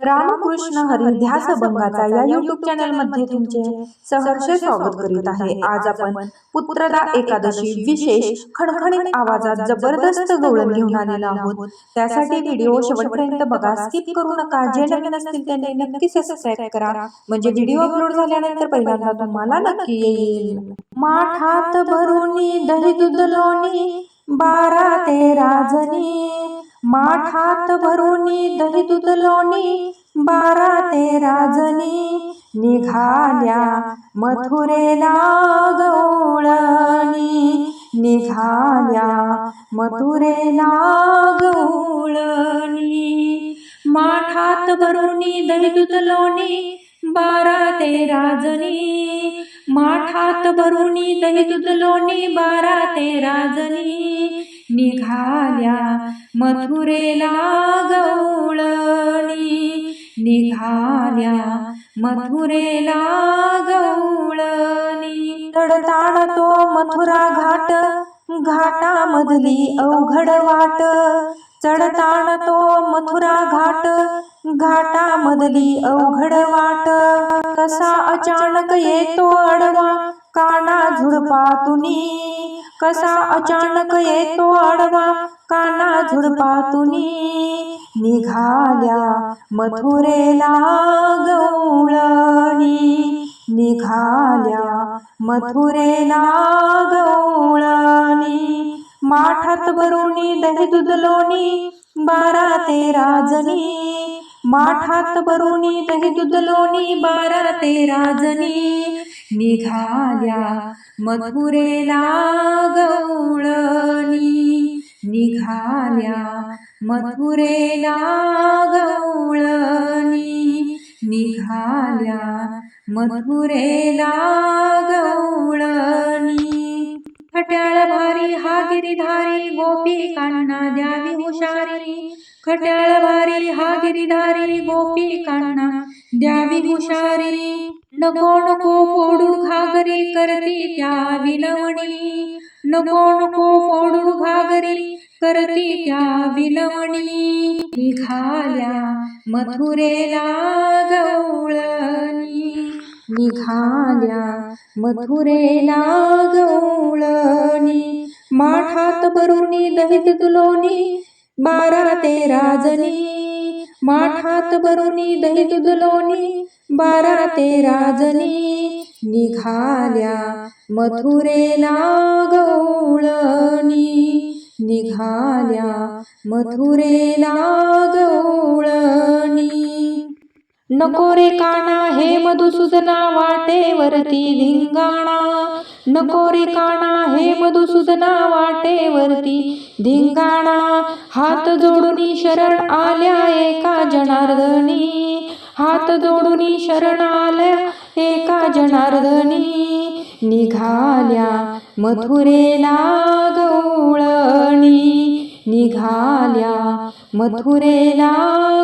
रामकृष्ण हरी ध्यास भंगाचा या युट्यूब चॅनलमध्ये तुमचे सहर्ष स्वागत करीत आहे. आज आपण पुत्रदा एकादशी विशेष खणखणीत आवाजात जबरदस्त गवळण घेऊन आलेलो आहोत. त्यासाठी व्हिडिओ शेवटपर्यंत बघा. स्किप करू नका. जे नवीन असतील त्यांनी नक्की सबस्क्राईब करा. म्हणजे व्हिडिओ अपलोड झाल्यानंतर पहिल्यांदा तुम्हाला नक्की येईल. माठात भरुनी दही दूध लोणी बारा तेरा जणी. माठात भरुनी दही दूध लोणी बारा तेरा जणी निघाल्या मथुरेला गवळणी. निघाल्या मथुरेला गवळणी. माठात भरुनी दही दूध लोणी बारा तेरा जणी. माठात भरुनी दही दूध लोणी बारा तेरा जणी. निघाल्या मथुरेला गवळणी निघाल्या मथुरेला गवळणी तडताड तो मथुरा घाट घाटामधली अवघड वाट. चढताण तो मथुरा घाट घाटामधली अवघड वाट. कसा अचानक येतो अडवा काना झुडपातुनी कसा अचानक येतो आडवा काना झुडपातुनी निघाल्या मथुरेला गवळणी निघाल्या मथुरेला गवळणी माठात भरुणी दही दूध बारा तेरा जणी. माठात भरुणी दही दूध बारा तेरा जणी. निघाल्या मथुरेला गवळणी निघाल्या मथुरेला गवळणी निघाल्या मथुरेला गवळणी खट्याळ भारी हा गिरीधारी गोपिकांना द्यावी हुशारी. खट्याळ भारी हा गिरीधारी गोपिकांना द्यावी हुशारी. नको नको फोडून घागरी करती त्या विलवणी. नको नको फोडून घागरी करती त्या विलवणी. निघाल्या मथुरेला गवळणी. निघाल्या मथुरेला गवळणी. माठात भरुणी दहित तुलोनी बारा तेरा जणी माठात भरुणी दही दुलोणी बारा तेरा जणी निघाल्या मथुरेला गवळणी. निघाल्या मथुरेला गवळणी. नको रे काना हे मधुसूदना वाटेवरती धिंगाणा. नको रे काना हे मधुसूदना वाटेवरती धिंगाणा. हात जोडून शरण आल्या एका जनार्दनी. हात जोडून शरण आल्या एका जनार्दनी. निघाल्या मथुरेला गवळणी निघाल्या मथुरेला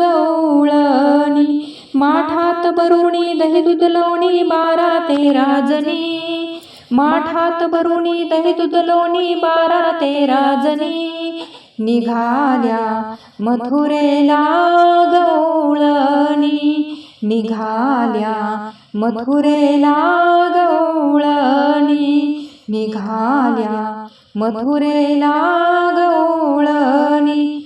गवळणी माठात बरुणी दही दूध लोणी बारा तेरा राजनी माठात बरुणी दही दूध लोणी बारा तेरा राजनी निघाल्या मथुरेला गवळणी निघाल्या मथुरेला गवळणी निघाल्या मथुरेला गवळणी